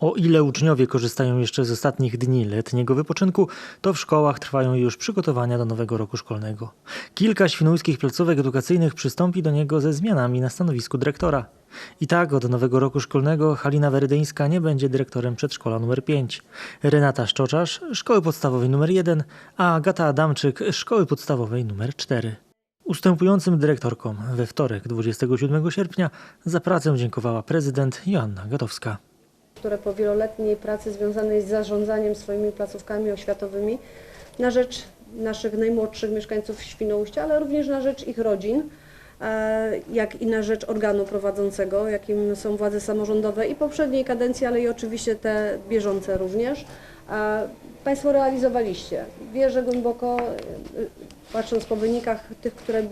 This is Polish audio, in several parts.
O ile uczniowie korzystają jeszcze z ostatnich dni letniego wypoczynku, to w szkołach trwają już przygotowania do nowego roku szkolnego. Kilka świnoujskich placówek edukacyjnych przystąpi do niego ze zmianami na stanowisku dyrektora. I tak od nowego roku szkolnego Halina Werydyńska nie będzie dyrektorem przedszkola nr 5, Renata Szczoczarz szkoły podstawowej nr 1, a Agata Adamczyk szkoły podstawowej nr 4. Ustępującym dyrektorkom we wtorek 27 sierpnia za pracę dziękowała prezydent Joanna Gatowska. Które po wieloletniej pracy związanej z zarządzaniem swoimi placówkami oświatowymi na rzecz naszych najmłodszych mieszkańców Świnoujścia, ale również na rzecz ich rodzin, e, jak i na rzecz organu prowadzącego, jakim są władze samorządowe i poprzedniej kadencji, ale i oczywiście te bieżące również. E, Państwo realizowaliście. Wierzę głęboko, patrząc po wynikach tych, które, e,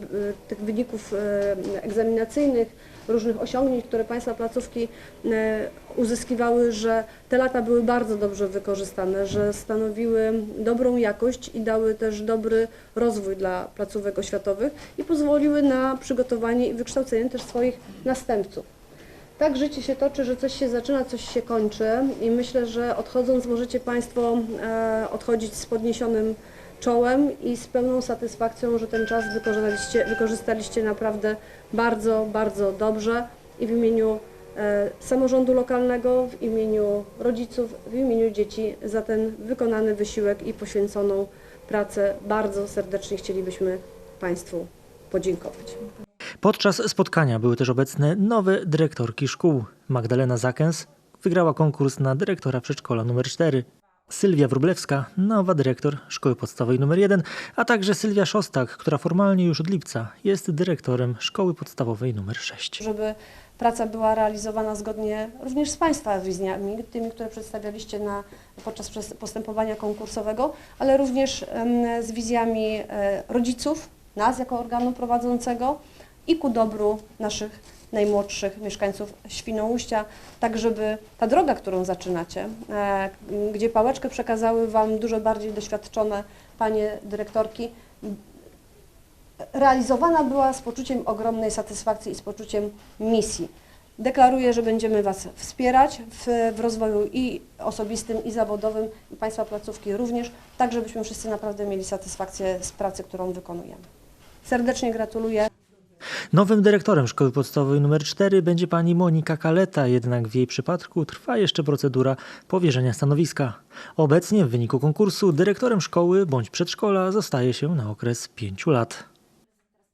tych wyników e, egzaminacyjnych, różnych osiągnięć, które Państwa placówki e, uzyskiwały, że te lata były bardzo dobrze wykorzystane, że stanowiły dobrą jakość i dały też dobry rozwój dla placówek oświatowych i pozwoliły na przygotowanie i wykształcenie też swoich następców. Tak życie się toczy, że coś się zaczyna, coś się kończy i myślę, że odchodząc możecie Państwo odchodzić z podniesionym czołem i z pełną satysfakcją, że ten czas wykorzystaliście, wykorzystaliście naprawdę bardzo, bardzo dobrze i w imieniu e, samorządu lokalnego, w imieniu rodziców, w imieniu dzieci za ten wykonany wysiłek i poświęconą pracę bardzo serdecznie chcielibyśmy Państwu podziękować. Podczas spotkania były też obecne nowe dyrektorki szkół. Magdalena Zakens wygrała konkurs na dyrektora przedszkola nr 4. Sylwia Wróblewska, nowa dyrektor szkoły podstawowej nr 1, a także Sylwia Szostak, która formalnie już od lipca jest dyrektorem szkoły podstawowej nr 6. żeby praca była realizowana zgodnie również z Państwa wizjami, tymi, które przedstawialiście na, podczas postępowania konkursowego, ale również z wizjami e, rodziców, nas jako organu prowadzącego i ku dobru naszych najmłodszych mieszkańców Świnoujścia, tak żeby ta droga, którą zaczynacie, e, gdzie pałeczkę przekazały Wam dużo bardziej doświadczone Panie dyrektorki, realizowana była z poczuciem ogromnej satysfakcji i z poczuciem misji. Deklaruję, że będziemy Was wspierać w, w rozwoju i osobistym, i zawodowym, i Państwa placówki również, tak żebyśmy wszyscy naprawdę mieli satysfakcję z pracy, którą wykonujemy. Serdecznie gratuluję. Nowym dyrektorem szkoły podstawowej nr 4 będzie pani Monika Kaleta, jednak w jej przypadku trwa jeszcze procedura powierzenia stanowiska. Obecnie w wyniku konkursu dyrektorem szkoły bądź przedszkola zostaje się na okres 5 lat.